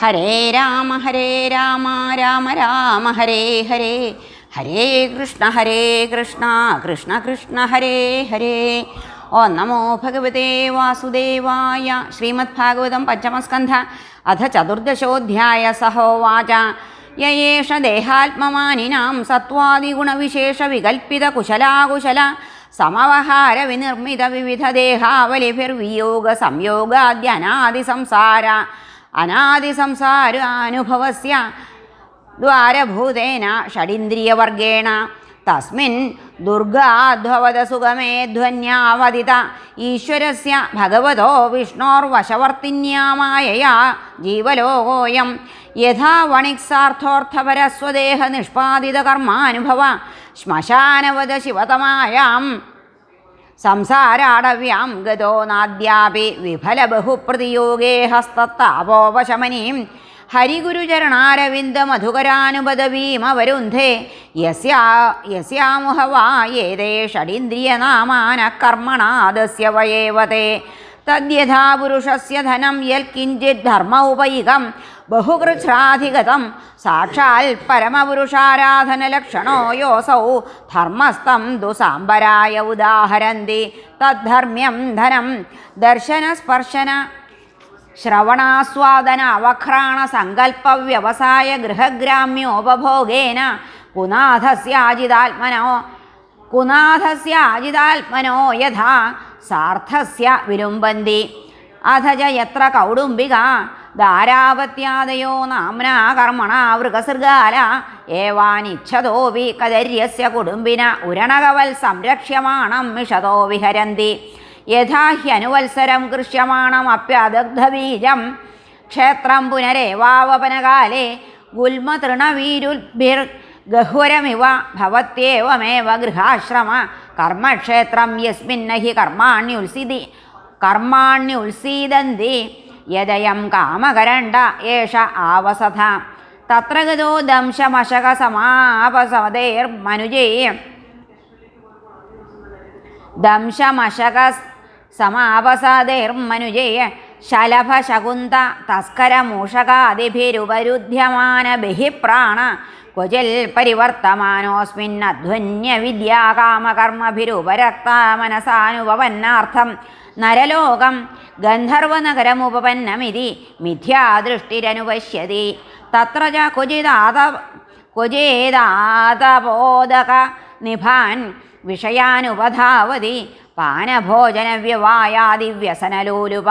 ഹരേ രാമ ഹരേ രാമ രാമ രാമ ഹരേ ഹരേ. ഹരേ കൃഷ്ണ ഹരേ കൃഷ്ണ കൃഷ്ണ കൃഷ്ണ ഹരേ ഹരേ. ഓ നമോ ഭഗവതേ വാസുദേവായ ശ്രീമദ് ഭാഗവതം പഞ്ചമസ്കന്ധ അധ ചതുർദശോധ്യായ സഹോവാച. യേഷ ദേഹാത്മമാനിനാം സത്വാദിഗുണവിശേഷ വികൽപ്പിത കുശലാകുശല സമവഹാര വിനിർമ്മിത വിവിധ ദേഹാവലിഭിർവിയോഗ സംയോഗാദ്യനാദി സംസാര. അനാദി സംസാരാനുഭവസ്യ ദ്വാരഭൂതേന ഷഡിന്ദ്രിയവർഗേണ തസ്മിൻ ദുർഗാധ്വവത സുഗമേ ധ്വന്യാവതിത ഈശ്വരസ്യ ഭഗവതോ വിഷ്ണോർവശവർത്തിന്യാമായയാ ജീവലോകോയം. യഥാ വണിക്സാർത്ഥോർത്ഥപരസ്വദേഹ നിഷ്പാദിത കർമാനുഭവ ശ്മശാനവത ശിവതമായാം സംസാരാടവ്യാം ഗതോ നാദ്യാപി വിഫല ബഹുപ്രതിയോഗേ ഹസ്തത്താപോപശമനീം ഹരിഗുരുചരണാരവിന്ദമധുകരാനുപദവീമവരുന്ധേ യസ്യാ യസ്യാമുഹവായേതേ ഷഡിന്ദ്രിയനാമാന കർമ്മണാദസ്യ വയേവതേ തദ്യഥാ പുരുഷസ്യ ധനം യൽക്കിഞ്ചിത് ധർമ്മ ഉപയുഗം ബഹുകൃച്ഛ്രാധിഗതം സാക്ഷാൽ പരമപുരുഷാരാധനലക്ഷണോ യോസൗ. ധർമ്മസ്ഥം ദുസാംബരായ ഉദാഹരന്തി. തദ്ധർമ്മ്യം ധനം. ദർശനസ്പർശന ശ്രവണാസ്വാദന അവഘ്രാണ സങ്കല്പ വ്യവസായ ഗൃഹഗ്രാമ്യോപഭോഗേന കുനാഥസ്യാജിതാത്മനോ കുനാഥസ്യാജിതാത്മനോ യഥാ സാർത്ഥസ്യ വിലുംബന്തി അഥ ച എത്ര കൗടുംബിക ധാരാപത്യാദയോ നാംനാ കർമ്മണ വൃഗസൃഗാല. ഏവാനിച്ഛതോപി കദര്യസ്യ കുടുംബിന ഉരണകവൽ സംരക്ഷ്യമാണം മിഷതോ വിഹരന്തി. യഥാഹ്യനുവത്സരം കൃഷ്യമാണം കൃഷ്യമാണമപ്യദഗ്ധബീജം ക്ഷേത്രം പുനരേവാവപനകാലേ ഗുൽമതൃണവീരുഭിർ ഗഹ്വരമിവ ഭവത്യേവമേവ ഗൃഹാശ്രമ കർമ്മക്ഷേത്രം യസ്മിന്നഹി കർമാണി ഉത്സിതി കർമാണി ഉത്സീതന്തി യദയം കാമകരണ്ട ഏഷ ആവസഥ. തത്ര ഗതോ ദംശമശക സമാപസമതേർമനുജേ ദംശമശക സമാപസാദേർമനുജയ മനുജേ ശലഭശകുന്ത തസ്കര മൂഷകാദിഭിരുപരുധ്യമാന ബഹിപ്രാണ ക്വചിൽ പരിവർത്തമാനോസ്മിന്നധ്വന്യ വിദ്യാകാമകർമ്മഭിരുപരക്ത മനസാനുപവന്നാർത്ഥം നരലോകം ഗന്ധർവനഗരമുപപന്നമിതി മിഥ്യാദൃഷ്ടിരനുപശ്യതി. തത്ര ച ക്വചിദാത ക്വചേദാതബോധക നിഭാൻ വിഷയാനുപധാവതി പാനഭോജനവ്യവായാദിവ്യസനലോലുപ.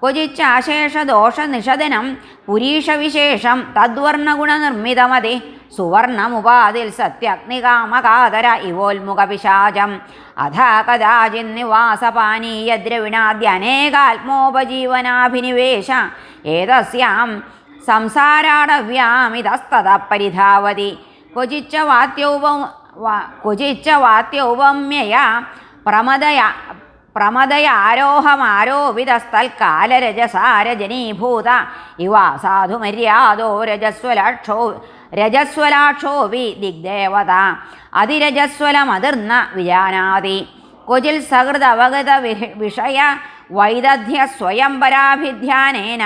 ക്വചിച്ചാശേഷദോഷനിഷദനം പുരീഷവിശേഷം തദ്വർണഗുണനിർമ്മിതമതി സുവർണമുപാതിൽ സത്യഗ്നികാമകാതര ഇവോന്മുഖപിശാചം അഥ കഥാചിന്നിവാസപാനീയദ്രവിണാദ്യനേകാത്മോപജീവനാഭിനിവേശ ഏതസ്യാം സംസാരാടവ്യാമിതസ്തത പരിധാവതി ക്വചിച്ച വാത്യൗപ ക്വചിച്ച വാത്യൗപമ്യ പ്രമദയ പ്രമദയാരോഹമാരോപിതസ്തൽക്കാലരജസാരജനീഭൂത. ഇവ സാധുമര്യാദോ രജസ്വലാക്ഷോ രജസ്വലാക്ഷോ വി ദിഗ്ദേവത. അതിരജസ്വലമതിർന്ന വിജാനാതി കൊചിൽ കുചിൽ സഹൃദവഗത വിഷയ വൈദധ്യ സ്വയംപരാഭിധ്യാനേന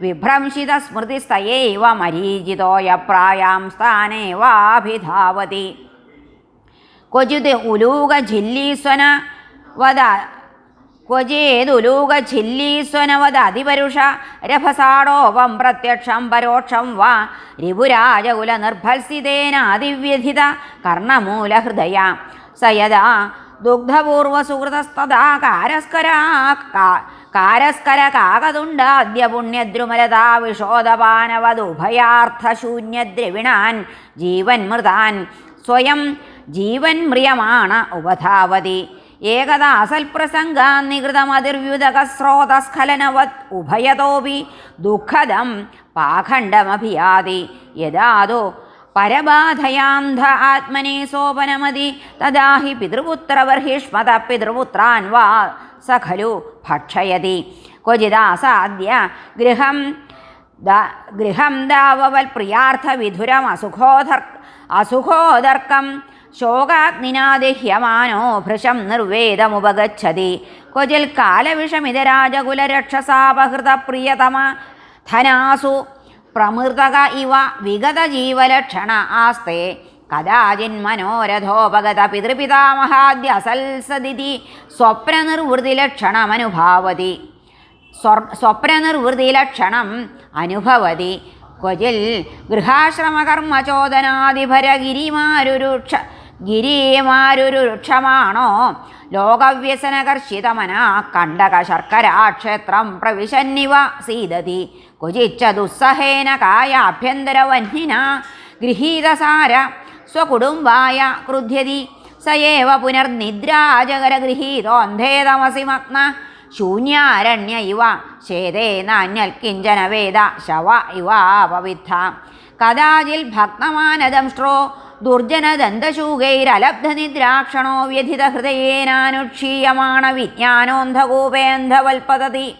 വിഭ്രംശിത സ്മൃതിസ്തയൈവ മരീചിതോയ പ്രായാം സ്ഥാനേവാഭിധാവതി ക്വചിത് ഉലൂക ജില്ലീസ്വന വദ ക്വചേതുലൂക ഛില്ലീസ്വനവത് അതിപരുഷ രഭസാടോപം പ്രത്യക്ഷം പരോക്ഷം വാ. രിപുരാജകുല നിർഭത്സിതേനാതിവ്യഥിത കർണമൂലഹൃദയ. സയദാ ദുഗ്ധപൂർവസുഹൃതസ്തദാ കാരസ്കരാ കാരസ്കര കാകതുണ്ടാദ്യ പുണ്യദ്രുമലതാ വിഷോദപാനവതുഭയാർത്ഥശൂന്യദ്രവിണാൻ ജീവൻ മൃതാൻ സ്വയം ജീവൻ മ്രിയമാണ് ഉപധാവതി. ഏകദാ അസൽപ്രസംഗാൻ നികൃതമതിർവ്യുതകസ്രോതസ്ഖലനവത് ഉഭയതോപി ദുഃഖദം പാഖണ്ഡമഭിയാതി. യദാതോ പരബാധയാന്ധ ആത്മനെ സോപനമതി. തദാ ഹി പിതൃപുത്രബർഹിഷ്മത പിതൃപുത്രാൻ വാ സ ഖലു ഭക്ഷയതി. ക്വചിദാസാദ്യ ഗൃഹം ഗൃഹം ദാവവൽ പ്രിയാർത്ഥ വിധുരം അസുഖോധർ അസുഖോദർക്കം ശോകാഗ്നിനാദിഹ്യമാനോ ഭൃശം നിർവേദമുപഗച്ഛതി. ക്വചിൽ കാലവിഷമിതരാജകുലരക്ഷസാപഹൃത പ്രിയതമ ധനാസു പ്രമൃതക ഇവ വിഗതജീവലക്ഷണ ആസ്തേ. കഥാചിന്മനോരഥോപഗത പിതൃപിതാമഹാദ്യസൽസദിതി സ്വപ്നനിർവൃതിലക്ഷണമനുഭാവതി. സ്വപ്നനിർവൃതിലക്ഷണം അനുഭവതി. ക്വചിൽ ഗൃഹാശ്രമകർമ്മചോദനാദിഭരഗിരിമാരുരുക്ഷ ഗിരിമാരുരുക്ഷമാണോ ലോകവ്യസനകർഷിതമന കണ്ടക ശർക്കരാക്ഷേത്രം പ്രവിശന്നിവ സീതതി. കുചിച്ച ദുസ്സഹേന കായാഭ്യന്തരവഹ്നിന ഗൃഹീതസാര സ്വകുടുംബായ ക്രുധ്യതി. സയേവ പുനർനിദ്രാജകരഗൃഹീതോന്ധേതമസി മഗ്ന ശൂന്യാരണ്യ ഇവ ശേതേ നാന്യൽ കിഞ്ചന വേദ ശവ ഇവാപവിദ്ധ. കഥാചിൽ ഭക്തമാനദംഷ്ട്രോ ദുർജനദന്തശൂകൈരലബ്ധനിദ്രാക്ഷണോ വ്യഥിതഹൃദയേനാനുക്ഷീയമാണ വിജ്ഞാനോന്ധകൂപേന്ധവൽപതതി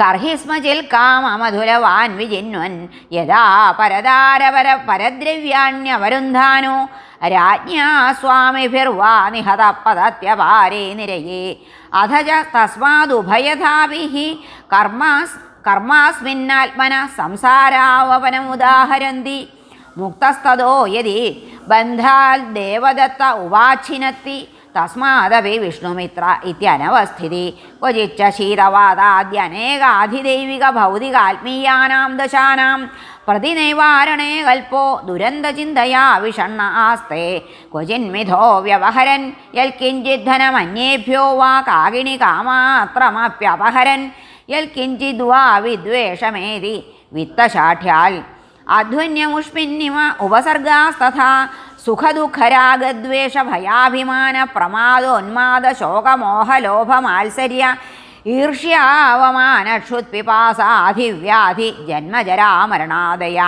കർഹിസ്മചിൽ കാമമധുരവാൻ വിജിന്വൻ യഥാ പരതാരപര പരദ്രവ്യാണ്യവരുന്ധാനോ രാജ്ഞാ സ്വാമിഭിർവാ നിഹത പദത്യപാരേ നിരയേ. അഥ ച തസ്മാദുഭയഥാഭിः കർമാസ് കർമാസ്മിന്നാത്മന സംസാരാവപനമുദാഹരന്തി. മുക്തസ്തോ യതി ബന്ധാൽ ദേവദത്ത ഉവാച്ഛിനത്തി തസ്മാദപി വിഷ്ണുമിത്ര ഇത്യനവസ്ഥിതി ക്വചിച്ച ശീതവാദാദ്യനേകാധിദൈവിക ഭൗതികാത്മീയാനാം ദശാനാം പ്രതിനൈവാരണേ കൽപ്പോ ദുരന്തചിന്തയാ വിഷണ്ണ ആസ്തേ. ക്വചിന്മിഥോ വ്യവഹരൻ യൽക്കിഞ്ചിദ്ധനമന്യേഭ്യോ വാ കാകിണി കാമാത്രമപ്യപഹരൻ യൽക്കിഞ്ചിദ്വാ വിദ്വേഷമേതി വിത്തശാഠ്യാൽ അധ്വന്യമുഷ്മിന്നിമ ഉപസർഗാസ്തഥാ സുഖദുഃഖരാഗദ്വേഷ ഭയാഭിമാന പ്രമാദോന്മാദ ശോകമോഹലോഭമാത്സര്യ ഈർഷ്യാവമാനക്ഷുത്പിപാസാധിവ്യാധി ജന്മജരാമരണാദയ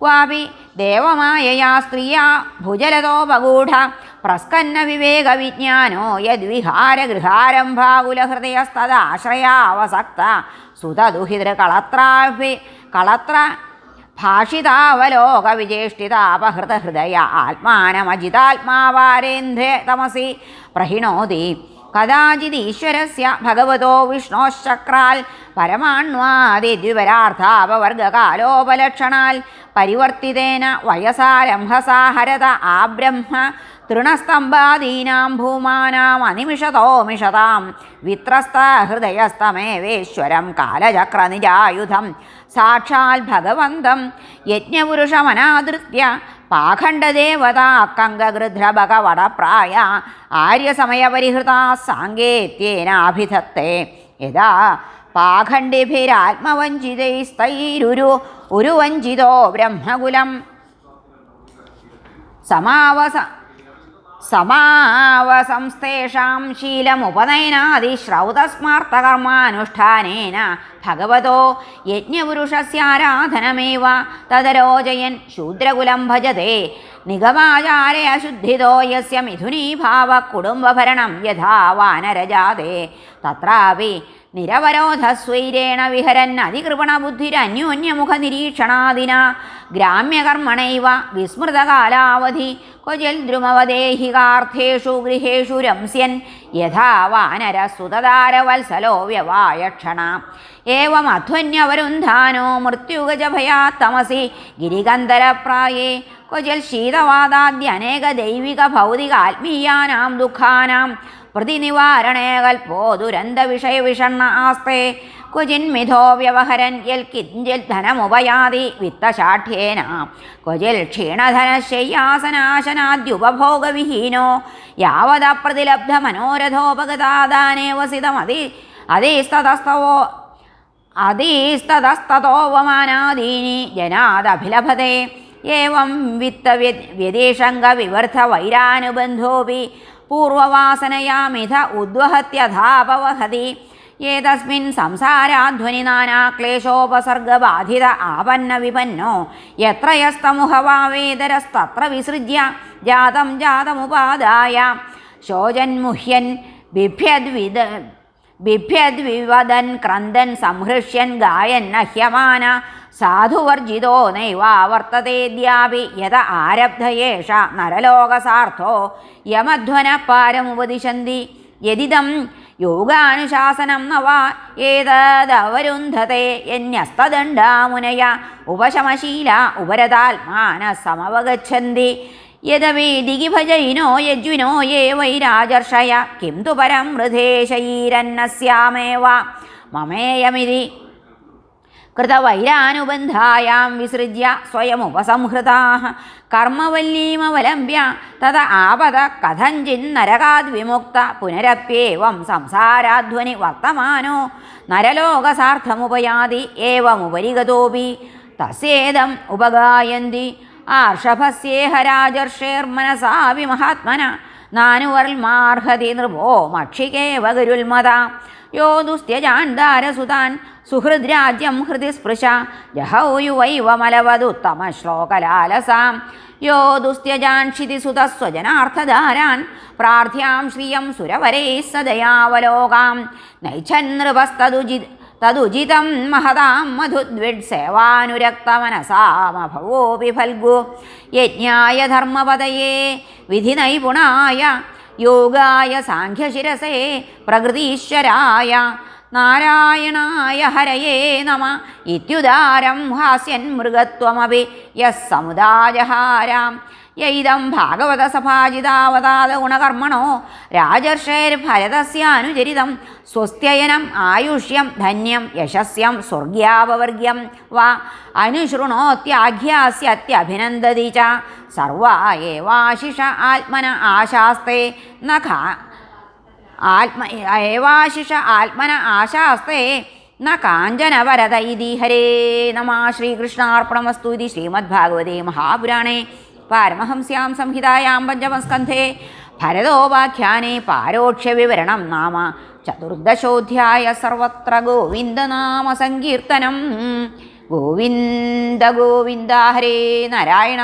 ക്വാപി ദേവമായയാ സ്ത്രീയാ ഭുജലതോപഗൂഢ പ്രസ്കന്ന വിവേക വിജ്ഞാനോ യദ്വിഹാരഗൃഹാരംഭാകുലഹൃദയസ്തദാശ്രയാവസക്ത സുതദുഹിതൃകളത്രാഭി കളത്ര ഭാഷിതാവലോകവിചേഷ്ടിതാപഹൃതഹൃദയ ആത്മാനമജിതാത്മാവാരേന്ദ്രെ തമസി. പ്രഹിണോതി കഥാചിദീശ്വരസ്യ ഭഗവതോ വിഷ്ണോശ്ചക്രാൽ പരമാണ്വാദിദ്വിപരാർത്ഥാപവർഗകാലോപലക്ഷണാൽ പരിവർത്തിതേന വയസാരംഹസാഹരത ആബ്രഹ്മ തൃണസ്തംഭാദീനാം ഭൂമാനാം അനിമിഷതോ മിഷതാം വിത്രസ്ത ഹൃദയസ്തമേവേശ്വരം കാലചക്രനിജായുധം. സാക്ഷാൽ ഭഗവന്തം യജ്ഞപുരുഷമനാദൃത്യ പാഖണ്ഡദേവതാക്കങ്കഗൃധ്രഭഗവടപ്രായ ആര്യസമയപരിഹൃതാ സാങ്കേത്യേനാഭിധത്തെ. യഥാ പാഖണ്ഡിഭിരാത്മവഞ്ചിതൈസ്തൈരുരു ഉരുവഞ്ചിതോ ബ്രഹ്മകുലം. സമാവസ സമാവസംസ്തേഷാം ശീലമുപനയനാദിശ്രൗതസ്മാർത്ഥകർമാനുഷ്ഠാനേന ഭഗവതോ യജ്ഞപുരുഷസ്യാരാധനമേവ തദരോജയൻ ശൂദ്രകുലം ഭജത്തെ നിഗമാചാരേ അശുദ്ധിതോ യസ്യ മിഥുനീഭാവ കുടുംബഭരണം യഥാ വാനരജാതേ. തത്രാപി നിരവരോധസ്വൈരേണ വിഹരൻ അതികൃപണബുദ്ധിരന്യോന്യമുഖനിരീക്ഷണാദിന ഗ്രാമ്യകർമ്മണൈവ വിസ്മൃതകാലാവധി ക്വചൽ ദ്രുമവദേഹികാർത്ഥേഷു ഗൃഹേഷു രംസ്യൻ യഥാ വാനര സുതതാരവത്സലോ വ്യവായക്ഷണ. ഏവം അധ്വന്യവരുന്ധാനോ മൃത്യുഗജഭയാ തമസി ഗിരികന്ധരപ്രായേ ക്വചൽ ശീതവാദാദ്യനേക ദൈവിക ഭൗതിക ആത്മീയാനാം ദുഃഖാനാം പ്രതിനിവാരണേ കൽപ്പോ ദുരന്തവിഷയവിഷണ്ണ ആസ്തേ ക്വചിന്മിഥോ വ്യവഹരൻ യൽ കിഞ്ചിൽ ധനമുപയാതി വിത്തശാഠ്യേന. ക്വചിൽ ക്ഷീണധനശയ്യാസനാശനാദ്യുപഭോഗവിഹീനോ യാവതപ്രതിലബ്ധ മനോരഥോപഗതാദാനേ വസിതമതി അതീസ്തതസ്തവോ അതീസ്തതസ്തോപമാനാദീനി ജനാദഭിലഭതേ. ഏവം വിത്ത വ്യതിഷംഗ വിവർദ്ധ വൈരാനുബന്ധോപി പൂർവവാസനയാമിഥ ഉദ്വഹത്യഥാപവഹതി ഏതസ്മിൻ സംസാരാധ്വനി നാനാക്ലേശോപസർഗബാധിത ആപന്ന വിപന്നോ യത്ര യസ്തമുഹവാവേതരസ്തത്ര വിസൃജ്യ ജാതം ജാതമുപാദായ. ശോചന്മുഹ്യൻ ബിഭ്യദ്വിദ ബിഭ്യദ്വിവദൻ ക്രന്ദൻ സംഹൃഷ്യൻ ഗായൻ നഹ്യമാന സാധുവർജിതോ നൈവാവർത്തതേദ്യാപി യത ആരബ്ധയേഷ നരലോകസാർത്ഥോ യമധ്വന പാരമുപദിശന്തി യതിദം യോഗാനുശാസനം നവ ഏതദവരുന്ധത്തെ യന്യസ്തദണ്ഡാമുനയ ഉപശമശീല ഉപരതാത്മാന സമവഗച്ഛന്തി യദവേദികി ഭജയിനോ യജ്വിനോ യേ വൈരാജർഷയ കിം തു പരം മൃധേ ശയീരന്നസ്യാമേവ മമേയമിതി കൃതവൈരാനുബന്ധായാം വിസൃജ്യ സ്വയമുപസംഹൃതാ കർമ്മവല്ലീമവലംബ്യ തത ആപത കഥഞ്ചിന്നരകാദ് വിമുക്ത പുനരപ്യേവം സംസാരാധ്വനി വർത്തമാനോ. നരലോകസാർത്ഥമുപയാതി ഏവമുപരിഗതോപി. തസ്യേദം ഉപഗായന്തി. ആർഷഭസ്യേഹരാജർഷേർമനസാ വിമഹാത്മന നാനുവർമാർഹതി നൃപോ മക്ഷികേവ ഗരുൽമത യോ ദാരസുതാൻ സുഹൃദ്രാജ്യം ഹൃദി സ്പൃശ ജഹൗയുവൈവമലവതുത്തമ ശ്ലോകലാലസാം യോ ക്ഷിതിസുതസ്വജനാർത്ഥധാരാൻ പ്രാർത്ഥ്യാം ശ്രിയം സുരവരൈः സദയാവലോകാം. നൈച്ഛന്നൃപസ്തതുജി തതുചിതം മഹതാം മധുദ്വിഡ് സേവാനുരക്തമനസാമഭവോപി ഫൽഗു യജ്ഞായ ധർമ്മപതയേ വിധിനൈപുണായ യോഗായ സാഖ്യശിരസേ പ്രകൃതീശ്വരായ നാരായണായ ഹരയേ നമ. ഇത്യുദാരം ഹാസ്യൻ മൃഗത്വമപി യः യൈദം ഭാഗവത സഭാജിതാവതാത ഗുണകർമ്മണോ? രാജർഷേർ ഭരതസ്യാനുചരിതം. സ്വസ്ത്യയനം ആയുഷ്യം ധന്യം യശസ്യം സ്വർഗ്യാപവർഗ്യം വാ. അനുശൃണോത്യാഘ്യാസ്യത്യഭിനന്ദതി ച. സർവാശിഷ ആത്മന ആശാസ്തേ ന ആത്മ ഏവാശിഷ ആത്മന ആശാസ്തേ ന കാഞ്ചനവരത ഇതി ഹരേ നമ ശ്രീകൃഷ്ണാർപ്പണമസ്തു ഇതി ശ്രീമദ്ഭാഗവതേ മഹാപുരാണേ. പാരമഹംസ്യാം സംഹിതായാം പഞ്ചമസ്കന്ധേ. ഭരതോപാഖ്യാനെ പാരോക്ഷ്യവിവരണം നാമ. ചതുർദശോധ്യായ സർവത്ര ഗോവിന്ദനാമ സങ്കീർത്തനം ഗോവിന്ദ ഗോവിന്ദ ഹരേ നാരായണ.